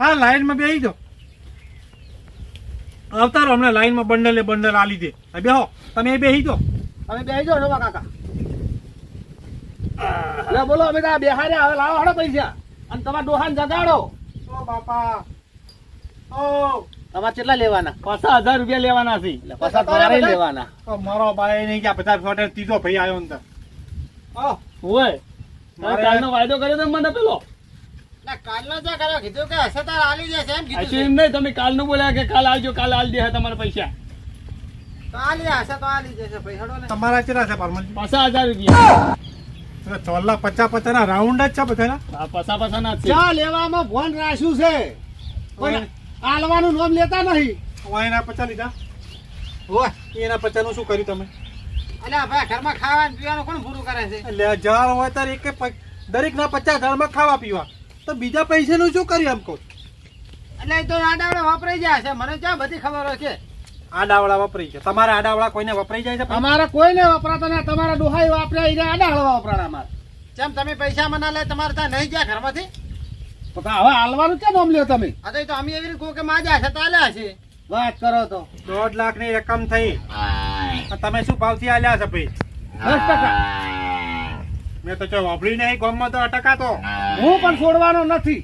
હા લાઈનમાં બેસી જાઓ. અવતારો હમણાં લાઈનમાં બંડલે બંડલ આલી દે. બેહો તમે એ બેસી જાઓ. તમે બેસી જાઓ નવા કાકા. બોલો અમે તો બેહારે હવે લાવો હડો પૈસા. અને તમારા ડોહાન જગાડો. ઓ બાપા. ઓ. તમારે કેટલા લેવાના? પચાસ હજાર રૂપિયા લેવાના છે. પચાસ તમારે લેવાના. મારો ભાઈ નહીં કે પચાસ ફોટે ત્રીજો ભાઈ આવ્યો અંદર ઓ હોય કાલનો વાયદો કર્યો તો મને પેલો કાલનો જે કર્યો કીધું કે હશે તાર આલી જશે એમ હશે કીધું એમ નહીં તમે કાલનું બોલ્યા કે કાલ આવજો કાલ આલ દે તમારા પૈસા. તો આલી આલી જશે ભાઈ હડો ને. તમારા કેટલા છે પરમલજી પચાસ હજાર રૂપિયા. એટલે પચાસ પચાસ ના રાઉન્ડ જ છે બધાના? પચાસ પસા ના ચા લેવામાં ફોન રાખ્યું છે? કોઈ આલવાનું નામ લેતા નહીં. એના પચાસ લીધા. હોય એના પચાસનું શું કર્યું તમે? અલ્યા ભાઈ ઘરમાં ખાવાનું પીવાનું કોણ પૂરું કરે છે? એટલે હજાર હોય ત્યારે એક દરેક ના પચાસ હજારમાં ખાવા પીવા. તો બીજા પૈસાનું શું કર્યું એમ કહું? એટલે એ તો આડાવડા વાપરાઈ જાય છે. મને ક્યાં બધી ખબર હોય છે આડાવડા વપરાઈ છે તમારા આડાવડા કોઈને વપરાઈ જાય છે? અમારા કોઈને વપરાતા ના. તમારા ડોહાઈ વાપર્યા એને આડાવડા હળવા વપરાણા અમારે જેમ તમે પૈસા મને લે તમારે ત્યાં નહીં ગયા ઘરમાંથી? તો હવે હાલવાનું કેમ આમ લ્યો તમે? અરે તો એ તો અમે એવી રીતે કહું કે માજા છે તો છે. વાત કરો તો. દોઢ લાખની રકમ થઈ. અને તમે શું ભાવથી આલ્યા છે ભાઈ? દસ ટકા મેં તો ચો વાપરી નહીં ગોમમાં તો અટકા તો હું પણ છોડવાનો નથી.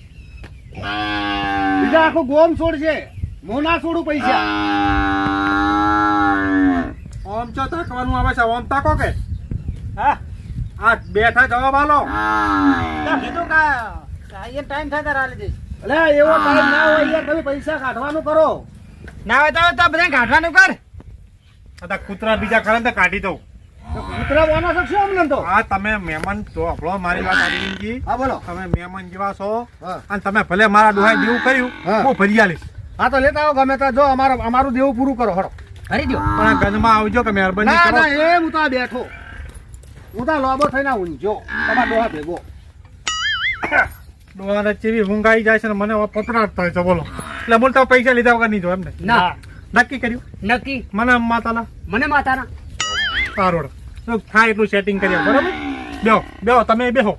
બીજા આખું ગોમ છોડશે હું ના છોડું પૈસા. ઓમ ચો તાકવાનું આવે છે ઓમ તાકો કે? હા. આ બેઠા જવાબ આલો. કીધું કે એ ટાઈમ થાય તારા આલી દઈશ. એટલે એવો ટાઈમ ના હોય યાર તમે પૈસા કાઢવાનું કરો. ના હોય તો તો બધા કાઢવાનું કર. આ કૂતરા બીજા કરે તો કાઢી દઉં. તો કૂતરા બોના અમને તો આ તમે મહેમાન જો આપણો મારી વાત આદિનજી હા બોલો. તમે મહેમાન જેવા છો. અને તમે ભલે મારા ડોહાઈ દેવું કર્યું હું. ભરી આલીશ હા તો લેતા આવો ગમે ત્યાં જો અમારું અમારું દેવું પૂરું કરો હડો કરી દો પણ આ ગંજમાં આવજો કે મહેરબાની ના ના એ હું તો બેઠો. હું તો લોબો થઈને ઊંઝો તમારા ડોહા ભેગો. ડોહાને ચેવી ઊંઘાઈ જાય છે ને મને પપડાટ થાય છે બોલો. એટલે બોલ તો પૈસા લીધા વગર નહીં જો એમને. ના. નક્કી કર્યું? નક્કી. મને માતાના? મને માતાના. સારું તો થાય એટલું સેટિંગ કરીએ બરાબર? બેહો બેહો તમે બેહો.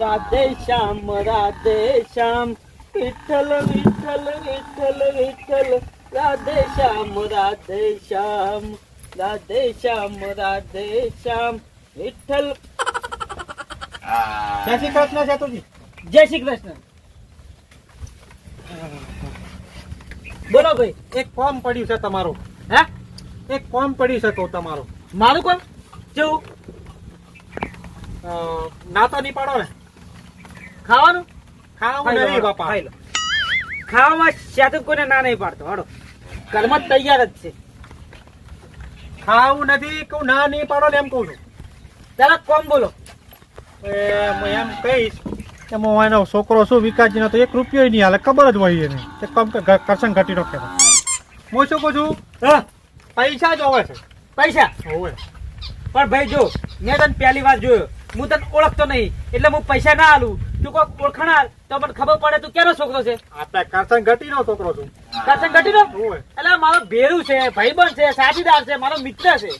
રાધે શ્યામ રાધે શ્યામ વિઠ્ઠલ વિઠ્ઠલ વિઠ્ઠલ વિઠ્ઠલ. રાધે શ્યામ રાધે શ્યામ રાધે શ્યામ રાધે શ્યામ વિઠ્ઠલ. જય શ્રી કૃષ્ણ જય શ્રી કૃષ્ણ. બોલો ભાઈ એક ફોર્મ પડ્યું છે તમારું. હે? એક ફોર્મ પડ્યું છે કહું તમારું. મારું કોણ? જેવું? અ, ના નહીં પાડો ને. ખાવાનું? ખાવાનું નહીં બાપા. ખાઈ લો. ખાવામાં શાતું કોઈને ના નહીં પાડતો હડો ઘરમાં જ તૈયાર જ છે. ખાવું નથી કહું ના નહીં પાડો ને એમ કહું છું. ચાલો કોમ બોલો. એમ કહીશ કે મો એનો છોકરો શું વિકાસજીનો તો એક રૂપિયો નહીં હાલે ખબર જ હોય એને. તે કમ કરશન ઘટી નાખે હું શું કહું છું? હા. પૈસા જ હોવે છે. પૈસા હોવે. પણ ભાઈ જો મેં તને પહેલી વાર જોયો. હું તને ઓળખતો નહીં એટલે હું પૈસા ના આલું તું કોઈ ઓળખણાર તો મને ખબર પડે તું ક્યાંનો છોકરો છે. આપણે કરશન ઘટીનો છોકરો છું. કરશન ઘટીનો? એટલે મારો ભેરું છે ભાઈબંધ છે સાથીદાર છે મારો મિત્ર છે.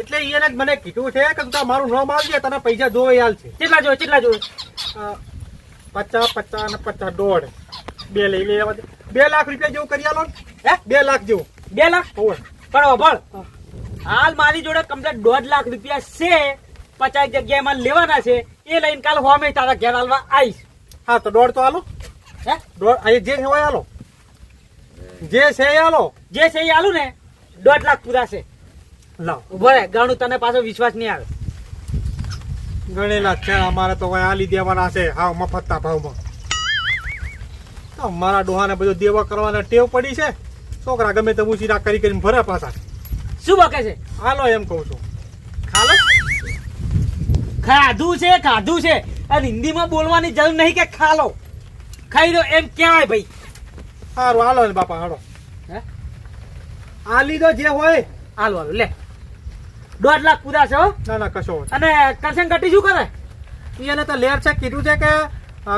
એટલે એને જ મને કીધું છે કે તું મારું નામ આવજે તને પૈસા જોવે હાલ છે. કેટલા જોવે કેટલા જોયે પચાસ પચાસ ને પચાસ દોઢ. બે લઈ લેવા બે લાખ રૂપિયા જેવું કરી આલો હે? બે લાખ જેવું. બે લાખ? હોય પણ અભળ હાલ મારી જોડે કમ્પ્લેટ દોઢ લાખ રૂપિયા છે. પચાસ જગ્યાએ મારે લેવાના છે. એ લઈને કાલ હોમે તારા ઘેર હાલવા આવીશ. હા તો દોઢ તો હાલો હે? દોઢ અહીં જે હોય હાલો જે છે એ હાલો જે છે એ હાલું ને દોઢ લાખ પૂરા છે. લાવ. ઊભો ગાણું તને પાછો વિશ્વાસ નહીં આવે. ગણેલા છે અમારે તો આ લીધી દેવાના છે. હા મફતના ભાવમાં. તો મારા ડોહાને બધો દેવા કરવાના ટેવ પડી છે. છોકરા ગમે તે ઉછીરા કરી કરીને ભરે પાછા. શું બકે છે? હાલો એમ કહું છું. ખાલો? ખાધું છે ખાધું છે. અને હિન્દીમાં બોલવાની જરૂર નહીં કે ખાલો. ખાઈ દો એમ કહેવાય ભાઈ. સારું હાલો ને બાપા હાલો. હે? આ લીધો જે હોય. હાલો હાલો લે. દોઢ લાખ પૂરા છે હો. ના ના કશો અને કરશન કટી શું કરે? એને તો લેર છે કીધું છે કે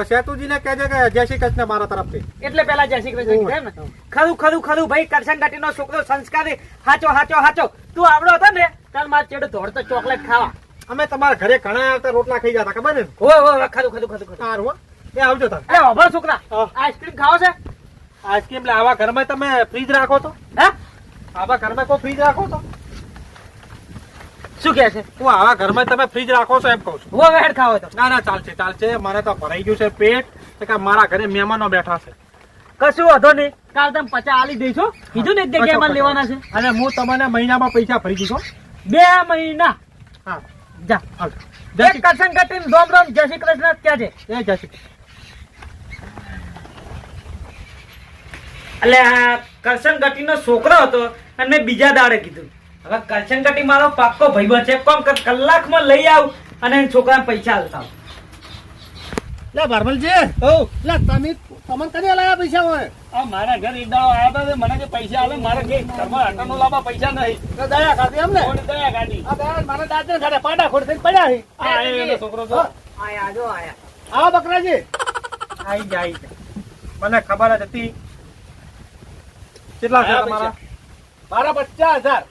સેતુજીને કહેજે કે જય શ્રી કૃષ્ણ મારા તરફથી. એટલે પેલા જય શ્રી કૃષ્ણ એમ ને? ખરું ખરું ખરું ભાઈ કરશન કાટી નો છોકરો સંસ્કારી. હાચો હાચો હાચો. તું આવડો હતો ને તાર માર ચેડો દોડતો ચોકલેટ ખાવા. અમે તમારા ઘરે ઘણા આવતા રોટલા ખાઈ જતા ખબર ને? હો હો ખરું ખરું ખરું ખરું. સારું હો. એ આવજો તાર. અરે અભર છોકરા આઈસ્ક્રીમ ખાવો છે? આઈસ્ક્રીમ એટલે આવા ઘરમાં તમે ફ્રીજ રાખો તો. હે? આવા ઘરમાં કોઈ ફ્રીજ રાખો તો. શું કે છે? હું આવા ઘરમાં તમે ફ્રીજ રાખો છો એમ કહું છું. હું વેડ ખાવો તો ના ના ચાલશે ચાલશે. મારે તો ભરાઈ ગયું છે પેટ. કે મારા ઘરે મહેમાનો બેઠા છે. કશું વાંધો નહીં. કાલ તમે પચા આલી દઈશો. કીધું ને એક જગ્યાએ લેવાના છે. અને હું તમને મહિનામાં પૈસા ભરી દીધો બે મહિના. હા. જા. જય શ્રી કરશન કટીન રોમ રોમ જય શ્રી કૃષ્ણ ક્યાં છે એ જય શ્રી એટલે આ કરશન ગટીનો છોકરો હતો અને મેં બીજા દાડે કીધું. હવે કરશન કટી મારો પાક્કો ભાઈ છે. કોમ કલાકમાં લઈ આવ અને એના છોકરાને પૈસા આલતા લે ભરમલજી ઓ લે તમે તમને કદી લાયા પૈસા હોય? આ મારા ઘર એક દાડો આવ્યા હતા મને કે પૈસા આલે મારા કે ઘરમાં આટાનો લાવવા પૈસા નહીં. તો દયા કાઢી એમ ને દયા કાઢી આ દયા મારા દાદા ઘરે પાડા ખોડ થઈને પડ્યા છે. આ આયો એનો છોકરો તો. આયા જો આયા. આવો બકરાજી. આઈ જાય મને ખબર જ હતી. કેટલા છે આયા તમારા? મારા પચાસ હજાર.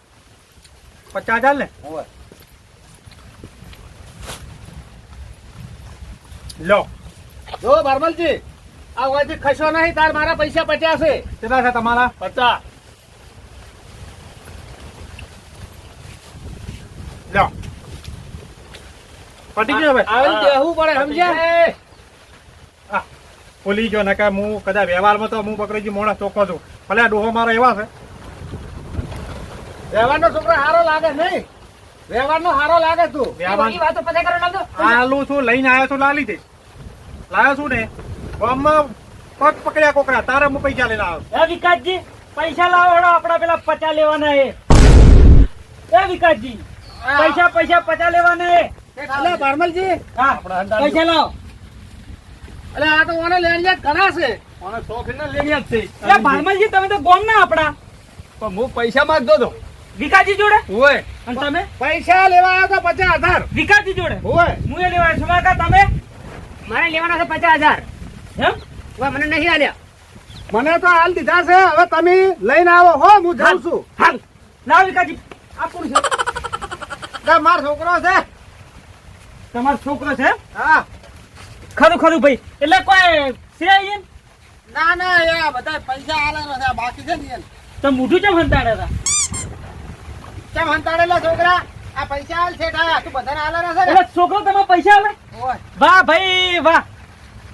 પચાસ હજાર ને. લો. જો બારમલજી આ હોયથી ખસો નહીં તાર મારા પૈસા પચાસ છે. કેટલા છે તમારા? પચાસ. લો. પટી ગયો હવે. આવીને દેવું પડે સમજ્યા? આ, ભૂલી ગયો ને કે હું કદાચ વ્યવહારમાં તો હું બકરીજી મોણા ચોખ્ખો છું. ભલે આ ડોહો મારો એવા છે. વ્યવહારનો છોકરો સારો લાગે નહીં. વ્યવહારનો સારો લાગે તું. વ્યવહાર એ વાતો પછી કરો નાખજો. આલું છું લઈને આવ્યો છું લાલી દે. લાવ્યો છું ને ગામમાં પગ પકડ્યા કોકડા તારે હું પૈસા લઈને આવ્યો. એ વિકાસજી પૈસા લાવો હડો આપડા પેલા પચા લેવાના એ. એ વિકાસજી પૈસા પૈસા પચા લેવાના એ. એટલે બારમલજી. હા પૈસા લાવો. એટલે આ તો ઓને લેણ જ ઘણા છે. મને શોખીને લેણિયા જ છે. એટલે ભારમલજી તમે તો ગોમ ના આપડા પણ હું પૈસા માંગતો હતો વિકાસજી જોડે? ઓય. અને તમે? પૈસા લેવા આવ્યા તો પચાસ હજાર. વિકાસજી જોડે? હોય હું એ લેવા છું. કાકા તમે? મારે લેવાના છે પચાસ હજાર. એમ? હવે મને નહીં આલ્યા. મને તો હાલ દીધા છે. હવે તમે લઈને આવો. હો હું જાઉં છું. હાલ. લાવ વિકાસજી આ કોણ છે? મારો છોકરો છે. તમારો છોકરો છે? હા. ખરું ખરું ભાઈ. એટલે કોઈ છે ના? ના એ બધા પૈસા આલે બાકી છે ને તો મોઢું ચમ હંતાડે હતા? કેમ હંતાડેલા છોકરા? આ પૈસા હાલ છે તા તું બધાને આલેલા છે એટલે છોકરો તમે પૈસા આલે વાહ ભાઈ વાહ.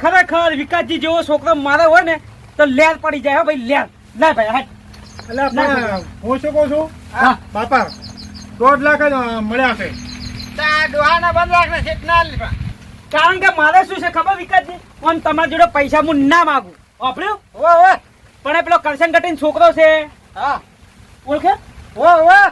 ખરેખર વિકાસજી જેવો છોકરો મારે હોય ને તો લેર પડી જાય હો ભાઈ લેર. ના ભાઈ હાટ. એટલે હું શું કહું છું? હા. બાપા દોઢ લાખ જ મળ્યા છે. તા બંધ રાખ ને શેઠ ના લીધા. કારણ કે મારે શું છે ખબર વિકાસજી? આમ તમારા જોડે પૈસા હું ના માગું. વાપર્યું? ઓય પણ એ પેલો કરશન કટીન છોકરો છે. હા. ઓળખે? ઓ ઓય.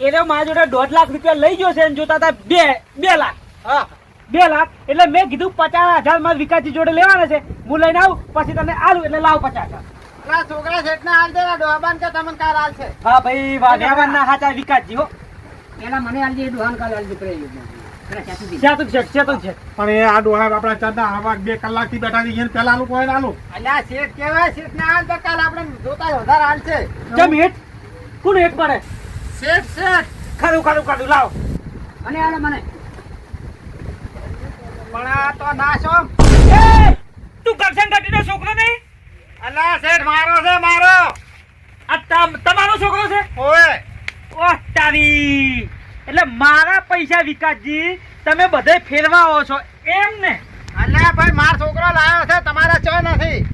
એને મારા જોડે દોઢ લાખ રૂપિયા લઈ ગયો છે અને જોતા હતા બે બે લાખ. હા. બે લાખ. એટલે મેં કીધું પચાસ હજાર મારા વિકાસજી જોડે લેવાના છે. હું લઈને આવું પછી તને આલું એટલે લાવ પચાસ હજાર. છોકરા શેઠ ના હાલ દેવા ડોહાબાન કે તમને કાર હાલ છે. હા ભાઈ હાચા વિકાસજી હો. પેલા મને કરે પણ એ આ ડોહા આપણા ચાંદા બે કલાકથી બેઠા છે પેલા આલું કોઈ આલું? અલ્યા શેઠ કેવાય શેઠ ના હાલ તો કાલ આપણે જોતા વધારે હાલ છે. હેઠ? કોણ હેઠ પડે? શેઠ શેઠ ખરું ખરું ખરું લાવ. અને આને મને. પણ આ તો ના છો તું કરશન ઘટીનો છોકરો નહીં? અલા શેઠ મારો છે મારો. આ તમ- તમારો છોકરો છે? ઓય. ઓહ તારી. એટલે મારા પૈસા વિકાસજી તમે બધે ફેરવા આવો છો. એમ ને? અલ્યા ભાઈ મારો છોકરો લાવ્યો છે તમારા ચો નથી.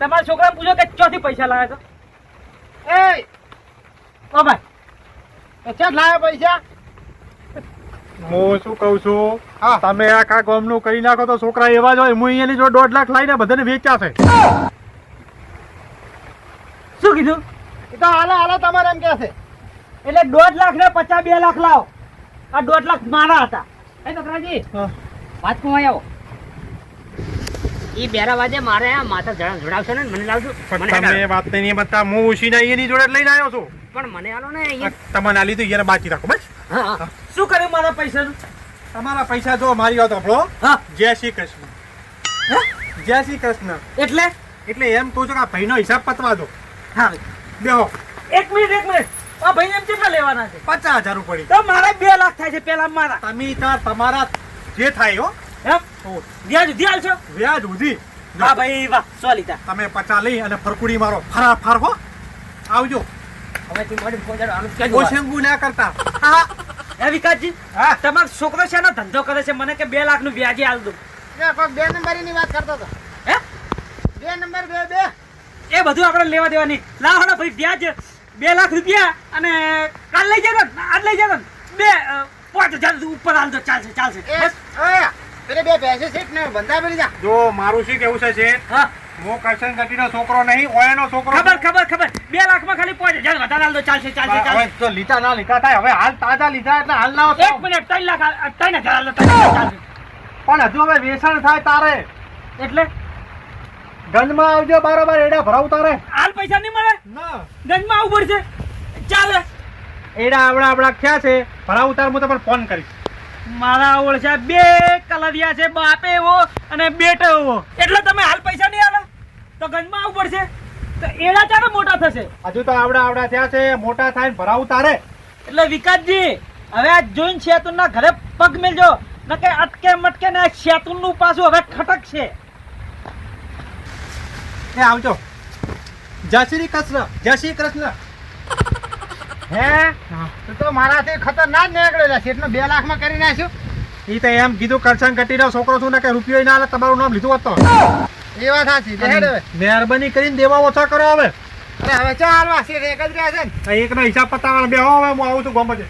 તમારા છોકરા પૂછો કે ચોથી પૈસા લાવ્યા છો? એ. ઓ ભાઈ. ક્યાં લાયા પૈસા? હું શું કહું છું. તમે આખા ગામનું કરી નાખો તો છોકરા એવા જ હોય. હું અહીંયાની જો દોઢ લાખ લાવીને બધાને વેચ્યા છે. શું કીધું? એ તો હાલો હાલો તમારે એમ કે છે. એટલે દોઢ લાખ ને પચાસ બે લાખ લાવો. આ દોઢ લાખ મારા હતા. એ વાત કો આવો? ઈ બેરા વાજે મારે આ માથા જડા જોડાવશો ને મને લાવજો. તમે વાત નહીં બતા હું ઉછીને અહીંયાની જોડે લઈને આવ્યો છું. પણ મને આલો ને. તમને આ લીધું યાર બાકી રાખો બસ. હા શું કર્યું મારા પૈસાનું? તમારા પૈસા જો મારી વાત આપણો હા. જય શ્રી કૃષ્ણ. જય શ્રી કૃષ્ણ. એટલે? એટલે એમ કહું છું કે આ ભાઈનો હિસાબ પતવા દો. હા. દેહો એક મિનિટ એક મિનિટ. આ ભાઈ એમ કેટલા લેવાના છે? પચાસ હજાર પડી તો મારે બે લાખ થાય છે પેલા મારા. તમે તાર તમારા જે થાય હો. એમ? તો વ્યાજ ઉધી આવશો વ્યાજ સુધી હા ભાઈ વાહ સોલી તમે પચા લઈ અને ફરકુડી મારો. ફરા ફર હો. આવજો. હવે તું મારી ફોન આનું કે ઓશંગુ ના કરતા. હે વિકાસજી હા. તમારો છોકરો શેનો ધંધો કરે છે. મને કે બે લાખનું વ્યાજે આલ દઉં. એ કોક બે વાત કરતો હતો. હે? બે નંબર બે બે. એ બધું આપણે લેવા દેવાની. લાવો ભાઈ વ્યાજ બે લાખ રૂપિયા અને કાલ લઈ જજો આજ લઈ જજો ને. બે પાંચ હજાર ઉપર હાલ દો ચાલશે ચાલશે. પેલે બે ભેંસે છે ને બંધા પેલી જા જો મારું શું કેવું છે છે હા. હું કરશન ગટીનો છોકરો નહીં ઓયાનો છોકરો ખબર ખબર ખબર. બે લાખમાં ખાલી પાંચ હજાર વધારે હાલ દો ચાલશે ચાલશે ચાલશે. તો લીધા ના લીધા થાય. હવે હાલ તાજા લીધા એટલે હાલ ના એક મિનિટ ત્રણ લાખ ત્રણ હજાર હાલ દો ત્રણ હજાર ચાલશે. પણ હજુ હવે વેસણ થાય તારે. એટલે? ગંજમાં આવજો બરાબર એડા ભરાવ તારે. હાલ પૈસા નહીં મળે? ના. ગંજમાં આવવું પડશે. ચાલે. એડા આવડા આવડા ક્યાં છે? ભરાવ તાર હું તમને ફોન કરીશ. મારા ઓળખ્યા બે કલરિયા છે બાપે એવો અને બેટો એવો. એટલે તમે હાલ પૈસા નહીં આલો? તો ગંજમાં આવવું પડશે. તો એડા ચાલો મોટા થશે. હજુ તો આવડા આવડા થયા છે. મોટા થાય ભરાવું તારે. એટલે વિકાસજી હવે આ જોઈન શેતુન ના ઘરે પગ મેલજો. નકે અટકે મટકે ને શેતુનનું પાછું હવે ખટક છે. એ આવજો. જય શ્રી કૃષ્ણ. જય શ્રી કૃષ્ણ. હે? તું તો મારાથી ખતરનાક નીકળેલા એટલે બે લાખમાં કરી નાખ્યું. એ તો એમ કીધું કરશન રહ્યો. છોકરો છું ને કે રૂપિયો ના તમારું નામ લીધું હતું એ વાત સાચી મહેરબાની કરીને દેવા ઓછા કરો હવે. અરે હવે ચાલ વા સીટ એક જ રહ્યા છે ને. એકનો હિસાબ પતાવવાનો બે હવે હું આવું છું ગોમજે.